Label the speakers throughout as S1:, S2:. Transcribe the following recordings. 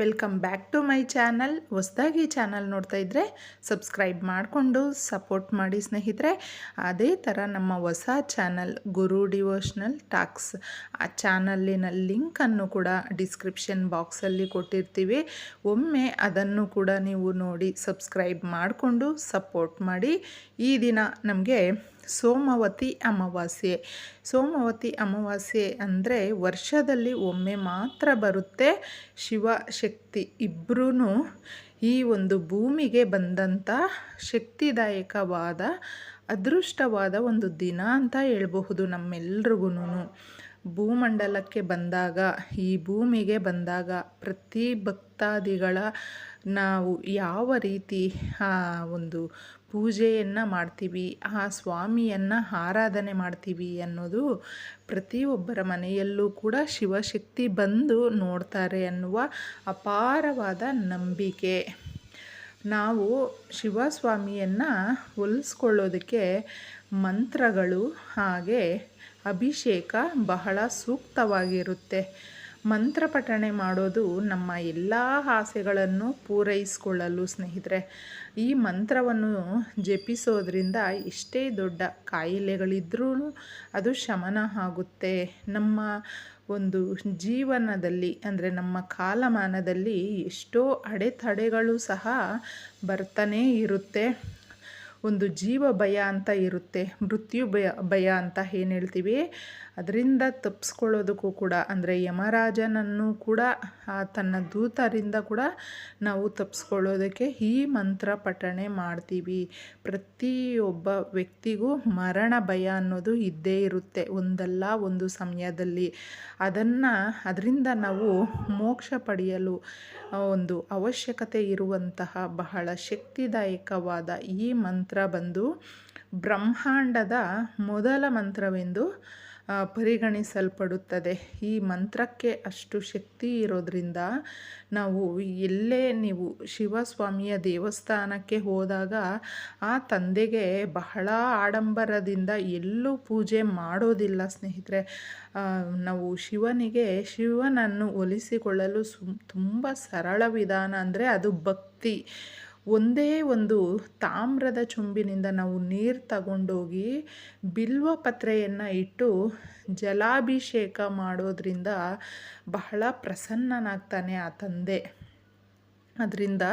S1: Welcome back to my channel ಹೊಸದಾಗಿ channel ನೋಡ್ತಾ ಇದ್ದರೆ ಸಬ್ಸ್ಕ್ರೈಬ್ ಮಾಡಿಕೊಂಡು ಸಪೋರ್ಟ್ ಮಾಡಿ ಸ್ನೇಹಿತರೆ. ಅದೇ ಥರ ನಮ್ಮ ಹೊಸ ಚಾನಲ್ ಗುರು ಡಿವೋಷ್ನಲ್ ಟಾಕ್ಸ್ ಆ ಚಾನಲ್ಲಿನ ಲಿಂಕನ್ನು ಕೂಡ ಡಿಸ್ಕ್ರಿಪ್ಷನ್ ಬಾಕ್ಸಲ್ಲಿ ಕೊಟ್ಟಿರ್ತೀವಿ. ಒಮ್ಮೆ ಅದನ್ನು ಕೂಡ ನೀವು ನೋಡಿ ಸಬ್ಸ್ಕ್ರೈಬ್ ಮಾಡಿಕೊಂಡು ಸಪೋರ್ಟ್ ಮಾಡಿ. ಈ ದಿನ ನಮಗೆ ಸೋಮವತಿ ಅಮಾವಾಸ್ಯೆ. ಸೋಮವತಿ ಅಮಾವಾಸ್ಯೆ ಅಂದರೆ ವರ್ಷದಲ್ಲಿ ಒಮ್ಮೆ ಮಾತ್ರ ಬರುತ್ತೆ ಶಿವಶಕ್ತಿ ಇಬ್ಬರೂ ಈ ಒಂದು ಭೂಮಿಗೆ ಬಂದಂಥ ಶಕ್ತಿದಾಯಕವಾದ, ಅದೃಷ್ಟವಾದ ಒಂದು ದಿನ ಅಂತ ಹೇಳ್ಬಹುದು ನಮ್ಮೆಲ್ರಿಗೂ ಭೂಮಂಡಲಕ್ಕೆ ಬಂದಾಗ, ಈ ಭೂಮಿಗೆ ಬಂದಾಗ ಪ್ರತಿ ಭಕ್ತಾದಿಗಳ ನಾವು ಯಾವ ರೀತಿ ಒಂದು ಪೂಜೆಯನ್ನು ಮಾಡ್ತೀವಿ, ಆ ಸ್ವಾಮಿಯನ್ನು ಆರಾಧನೆ ಮಾಡ್ತೀವಿ ಅನ್ನೋದು ಪ್ರತಿಯೊಬ್ಬರ ಮನೆಯಲ್ಲೂ ಕೂಡ ಶಿವಶಕ್ತಿ ಬಂದು ನೋಡ್ತಾರೆ ಅನ್ನುವ ಅಪಾರವಾದ ನಂಬಿಕೆ. ನಾವು ಶಿವಸ್ವಾಮಿಯನ್ನು ಒಲಿಸ್ಕೊಳ್ಳೋದಕ್ಕೆ ಮಂತ್ರಗಳು ಹಾಗೆ ಅಭಿಷೇಕ ಬಹಳ ಸೂಕ್ತವಾಗಿರುತ್ತೆ. ಮಂತ್ರ ಪಠಣೆ ಮಾಡೋದು ನಮ್ಮ ಎಲ್ಲ ಆಸೆಗಳನ್ನು ಪೂರೈಸಿಕೊಳ್ಳಲು ಸ್ನೇಹಿತರೆ. ಈ ಮಂತ್ರವನ್ನು ಜಪಿಸೋದ್ರಿಂದ ಎಷ್ಟೇ ದೊಡ್ಡ ಕಾಯಿಲೆಗಳಿದ್ರೂ ಅದು ಶಮನ ಆಗುತ್ತೆ. ನಮ್ಮ ಒಂದು ಜೀವನದಲ್ಲಿ, ಅಂದರೆ ನಮ್ಮ ಕಾಲಮಾನದಲ್ಲಿ ಎಷ್ಟೋ ಅಡೆತಡೆಗಳು ಸಹ ಬರ್ತಾನೇ ಇರುತ್ತೆ. ಒಂದು ಜೀವ ಭಯ ಅಂತ ಇರುತ್ತೆ ಮೃತ್ಯು ಭಯ ಭಯ ಅಂತ ಏನು ಹೇಳ್ತೀವಿ? ಅದರಿಂದ ತಪ್ಪಿಸ್ಕೊಳ್ಳೋದಕ್ಕೂ ಕೂಡ, ಅಂದರೆ ಯಮರಾಜನನ್ನು ಕೂಡ ತನ್ನ ದೂತರಿಂದ ಕೂಡ ನಾವು ತಪ್ಪಿಸ್ಕೊಳ್ಳೋದಕ್ಕೆ ಈ ಮಂತ್ರ ಪಠಣೆ ಮಾಡ್ತೀವಿ. ಪ್ರತಿಯೊಬ್ಬ ವ್ಯಕ್ತಿಗೂ ಮರಣ ಭಯ ಅನ್ನೋದು ಇದ್ದೇ ಇರುತ್ತೆ ಒಂದಲ್ಲ ಒಂದು ಸಮಯದಲ್ಲಿ. ಅದನ್ನು, ಅದರಿಂದ ನಾವು ಮೋಕ್ಷ ಪಡೆಯಲು ಒಂದು ಅವಶ್ಯಕತೆ ಇರುವಂತಹ ಬಹಳ ಶಕ್ತಿದಾಯಕವಾದ ಈ ಮಂತ್ರ ಬಂದು ಬ್ರಹ್ಮಾಂಡದ ಮೊದಲ ಮಂತ್ರವೆಂದು ಪರಿಗಣಿಸಲ್ಪಡುತ್ತದೆ. ಈ ಮಂತ್ರಕ್ಕೆ ಅಷ್ಟು ಶಕ್ತಿ ಇರೋದ್ರಿಂದ ನಾವು ಎಲ್ಲೇ ನೀವು ಶಿವಸ್ವಾಮಿಯ ದೇವಸ್ಥಾನಕ್ಕೆ ಹೋದಾಗ ಆ ತಂದೆಗೆ ಬಹಳ ಆಡಂಬರದಿಂದ ಎಲ್ಲೂ ಪೂಜೆ ಮಾಡೋದಿಲ್ಲ ಸ್ನೇಹಿತರೆ. ನಾವು ಶಿವನಿಗೆ ಶಿವನನ್ನು ಒಲಿಸಿಕೊಳ್ಳಲು ಸು ತುಂಬ ಸರಳ ವಿಧಾನ ಅಂದರೆ ಅದು ಭಕ್ತಿ. ಒಂದೇ ಒಂದು ತಾಮ್ರದ ಚುಂಬಿನಿಂದ ನಾವು ನೀರು ತಗೊಂಡೋಗಿ ಬಿಲ್ವ ಪತ್ರೆಯನ್ನು ಇಟ್ಟು ಜಲಾಭಿಷೇಕ ಮಾಡೋದ್ರಿಂದ ಬಹಳ ಪ್ರಸನ್ನನಾಗ್ತಾನೆ ಆ ತಂದೆ. ಅದರಿಂದ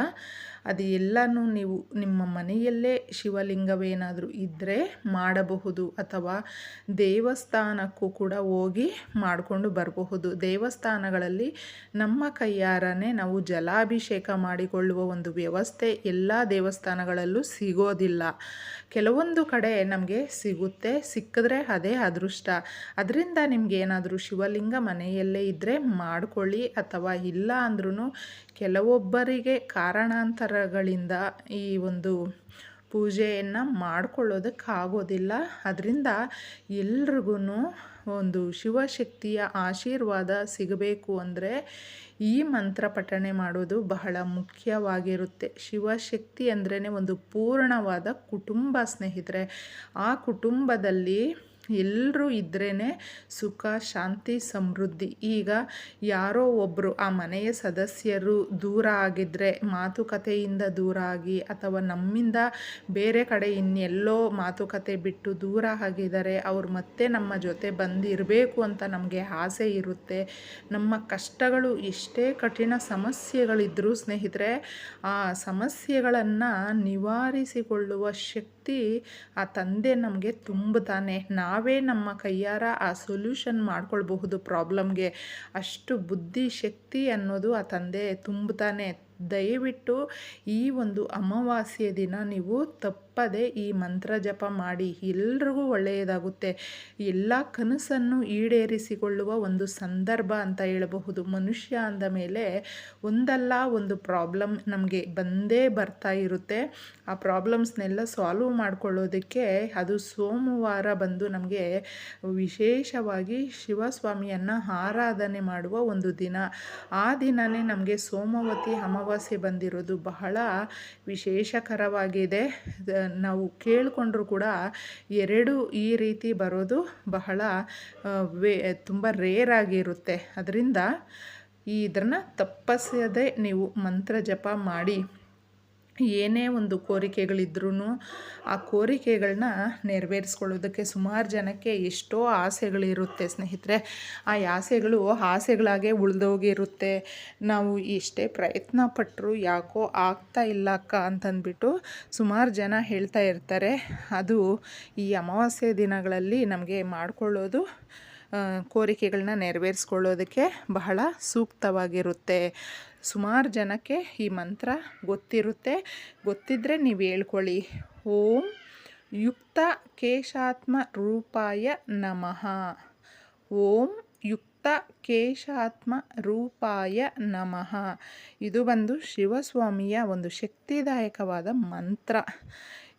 S1: ಅದು ಎಲ್ಲನೂ ನೀವು ನಿಮ್ಮ ಮನೆಯಲ್ಲೇ ಶಿವಲಿಂಗವೇನಾದರೂ ಇದ್ದರೆ ಮಾಡಬಹುದು ಅಥವಾ ದೇವಸ್ಥಾನಕ್ಕೂ ಕೂಡ ಹೋಗಿ ಮಾಡಿಕೊಂಡು ಬರಬಹುದು. ದೇವಸ್ಥಾನಗಳಲ್ಲಿ ನಮ್ಮ ಕೈಯಾರನೇ ನಾವು ಜಲಾಭಿಷೇಕ ಮಾಡಿಕೊಳ್ಳುವ ಒಂದು ವ್ಯವಸ್ಥೆ ಎಲ್ಲ ದೇವಸ್ಥಾನಗಳಲ್ಲೂ ಸಿಗೋದಿಲ್ಲ. ಕೆಲವೊಂದು ಕಡೆ ನಮಗೆ ಸಿಗುತ್ತೆ, ಸಿಕ್ಕಿದ್ರೆ ಅದೇ ಅದೃಷ್ಟ. ಅದರಿಂದ ನಿಮ್ಗೆ ಏನಾದರೂ ಶಿವಲಿಂಗ ಮನೆಯಲ್ಲೇ ಇದ್ದರೆ ಮಾಡಿಕೊಳ್ಳಿ ಅಥವಾ ಇಲ್ಲ ಅಂದ್ರೂ ಕೆಲವೊಬ್ಬರಿಗೆ ಕಾರಣಾಂತರಗಳಿಂದ ಈ ಒಂದು ಪೂಜೆಯನ್ನು ಮಾಡ್ಕೊಳ್ಳೋದಕ್ಕಾಗೋದಿಲ್ಲ. ಅದರಿಂದ ಎಲ್ರಿಗೂ ಒಂದು ಶಿವಶಕ್ತಿಯ ಆಶೀರ್ವಾದ ಸಿಗಬೇಕು ಅಂದರೆ ಈ ಮಂತ್ರ ಪಠಣೆ ಮಾಡೋದು ಬಹಳ ಮುಖ್ಯವಾಗಿರುತ್ತೆ. ಶಿವಶಕ್ತಿ ಅಂದ್ರೇ ಒಂದು ಪೂರ್ಣವಾದ ಕುಟುಂಬ ಸ್ನೇಹಿತರೆ. ಆ ಕುಟುಂಬದಲ್ಲಿ ಎಲ್ಲರೂ ಇದ್ರೇ ಸುಖ, ಶಾಂತಿ, ಸಮೃದ್ಧಿ. ಈಗ ಯಾರೋ ಒಬ್ಬರು ಆ ಮನೆಯ ಸದಸ್ಯರು ದೂರ ಆಗಿದ್ದರೆ ಮಾತುಕತೆಯಿಂದ ದೂರ ಆಗಿ ಅಥವಾ ನಮ್ಮಿಂದ ಬೇರೆ ಕಡೆ ಇನ್ನೆಲ್ಲೋ ಮಾತುಕತೆ ಬಿಟ್ಟು ದೂರ ಆಗಿದ್ದಾರೆ ಅವ್ರು ಮತ್ತೆ ನಮ್ಮ ಜೊತೆ ಬಂದಿರಬೇಕು ಅಂತ ನಮಗೆ ಆಸೆ ಇರುತ್ತೆ. ನಮ್ಮ ಕಷ್ಟಗಳು ಎಷ್ಟೇ ಕಠಿಣ ಸಮಸ್ಯೆಗಳಿದ್ದರೂ ಸ್ನೇಹಿತರೆ, ಆ ಸಮಸ್ಯೆಗಳನ್ನು ನಿವಾರಿಸಿಕೊಳ್ಳುವ ಶಕ್ತಿ ಆ ತಂದೆ ನಮಗೆ ತುಂಬುತ್ತಾನೆ. ನಾವೇ ನಮ್ಮ ಕೈಯಾರ ಆ ಸೊಲ್ಯೂಷನ್ ಮಾಡ್ಕೊಳ್ಬಹುದು ಪ್ರಾಬ್ಲಮ್ಗೆ ಅಷ್ಟು ಬುದ್ಧಿ ಶಕ್ತಿ ಅನ್ನೋದು ಆ ತಂದೆ ತುಂಬುತ್ತಾನೆ. ದಯವಿಟ್ಟು ಈ ಒಂದು ಅಮಾವಾಸ್ಯೆ ದಿನ ನೀವು ತಪ್ಪದೆ ಈ ಮಂತ್ರ ಜಪ ಮಾಡಿ ಎಲ್ರಿಗೂ ಒಳ್ಳೆಯದಾಗುತ್ತೆ. ಎಲ್ಲ ಕನಸನ್ನು ಈಡೇರಿಸಿಕೊಳ್ಳುವ ಒಂದು ಸಂದರ್ಭ ಅಂತ ಹೇಳಬಹುದು. ಮನುಷ್ಯ ಅಂದ ಮೇಲೆ ಒಂದಲ್ಲ ಒಂದು ಪ್ರಾಬ್ಲಮ್ ನಮಗೆ ಬಂದೇ ಬರ್ತಾ ಇರುತ್ತೆ. ಆ ಪ್ರಾಬ್ಲಮ್ಸ್ನೆಲ್ಲ ಸಾಲ್ವ್ ಮಾಡಿಕೊಳ್ಳೋದಕ್ಕೆ ಅದು ಸೋಮವಾರ ಬಂದು ನಮಗೆ ವಿಶೇಷವಾಗಿ ಶಿವಸ್ವಾಮಿಯನ್ನು ಆರಾಧನೆ ಮಾಡುವ ಒಂದು ದಿನ. ಆ ದಿನವೇ ನಮಗೆ ಸೋಮವತಿ ಅಮಾವಾಸ್ಯೆ ಅಮಾವಾಸ್ಯೆ ಬಂದಿರೋದು ಬಹಳ ವಿಶೇಷಕರವಾಗಿದೆ. ನಾವು ಕೇಳಿಕೊಂಡ್ರೂ ಕೂಡ ಎರಡು ಈ ರೀತಿ ಬರೋದು ಬಹಳ ವೇ, ತುಂಬ ರೇರ್ ಆಗಿರುತ್ತೆ. ಅದರಿಂದ ಇದನ್ನು ತಪ್ಪಿಸದೆ ನೀವು ಮಂತ್ರ ಜಪ ಮಾಡಿ. ಏನೇ ಒಂದು ಕೋರಿಕೆಗಳಿದ್ರೂ ಆ ಕೋರಿಕೆಗಳನ್ನ ನೆರವೇರಿಸ್ಕೊಳ್ಳೋದಕ್ಕೆ ಸುಮಾರು ಜನಕ್ಕೆ ಎಷ್ಟೋ ಆಸೆಗಳಿರುತ್ತೆ ಸ್ನೇಹಿತರೆ. ಆ ಆಸೆಗಳು ಆಸೆಗಳಾಗೆ ಉಳಿದೋಗಿರುತ್ತೆ. ನಾವು ಎಷ್ಟೇ ಪ್ರಯತ್ನ ಪಟ್ಟರು ಯಾಕೋ ಆಗ್ತಾ ಇಲ್ಲ ಅಕ್ಕ ಅಂತಂದ್ಬಿಟ್ಟು ಸುಮಾರು ಜನ ಹೇಳ್ತಾ ಇರ್ತಾರೆ. ಅದು ಈ ಅಮಾವಾಸ್ಯೆ ದಿನಗಳಲ್ಲಿ ನಮಗೆ ಮಾಡಿಕೊಳ್ಳೋದು ಕೋರಿಕೆಗಳನ್ನ ನೆರವೇರಿಸ್ಕೊಳ್ಳೋದಕ್ಕೆ ಬಹಳ ಸೂಕ್ತವಾಗಿರುತ್ತೆ. ಸುಮಾರು ಜನಕ್ಕೆ ಈ ಮಂತ್ರ ಗೊತ್ತಿರುತ್ತೆ. ಗೊತ್ತಿದ್ದರೆ ನೀವು ಹೇಳ್ಕೊಳ್ಳಿ. ಓಂ ಯುಕ್ತ ಕೇಶಾತ್ಮ ರೂಪಾಯ ನಮಃ. ಓಂ ಯುಕ್ತ ಕೇಶಾತ್ಮ ರೂಪಾಯ ನಮಃ. ಇದು ಬಂದು ಶಿವಸ್ವಾಮಿಯ ಒಂದು ಶಕ್ತಿದಾಯಕವಾದ ಮಂತ್ರ.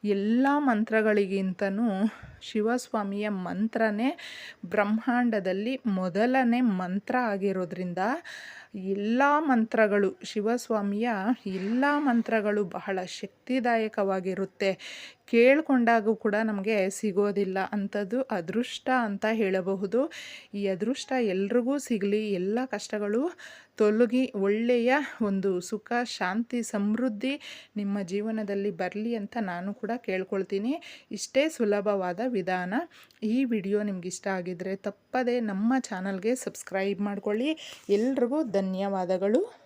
S1: ಎಲ್ಲ ಮಂತ್ರಗಳಿಗಿಂತನೂ ಶಿವಸ್ವಾಮಿಯ ಮಂತ್ರನೇ ಬ್ರಹ್ಮಾಂಡದಲ್ಲಿ ಮೊದಲನೇ ಮಂತ್ರ ಆಗಿರೋದ್ರಿಂದ ಎಲ್ಲ ಮಂತ್ರಗಳು, ಶಿವಸ್ವಾಮಿಯ ಎಲ್ಲ ಮಂತ್ರಗಳು ಬಹಳ ಶಕ್ತಿದಾಯಕವಾಗಿರುತ್ತೆ. ಕೇಳಿಕೊಂಡಾಗೂ ಕೂಡ ನಮಗೆ ಸಿಗೋದಿಲ್ಲ ಅಂಥದ್ದು ಅದೃಷ್ಟ ಅಂತ ಹೇಳಬಹುದು. ಈ ಅದೃಷ್ಟ ಎಲ್ರಿಗೂ ಸಿಗಲಿ, ಎಲ್ಲ ಕಷ್ಟಗಳು ತೊಲಗಿ ಒಳ್ಳೆಯ ಒಂದು ಸುಖ, ಶಾಂತಿ, ಸಮೃದ್ಧಿ ನಿಮ್ಮ ಜೀವನದಲ್ಲಿ ಬರಲಿ ಅಂತ ನಾನು ಕೂಡ ಕೇಳ್ಕೊಳ್ತೀನಿ. ಇಷ್ಟೇ ಸುಲಭವಾದ ವಿಧಾನ. ಈ ವಿಡಿಯೋ ನಿಮ್ಗೆ ಇಷ್ಟ ಆಗಿದ್ದರೆ ತಪ್ಪದೇ ನಮ್ಮ ಚಾನಲ್ಗೆ ಸಬ್ಸ್ಕ್ರೈಬ್ ಮಾಡ್ಕೊಳ್ಳಿ. ಎಲ್ರಿಗೂ ಧನ್ಯವಾದಗಳು.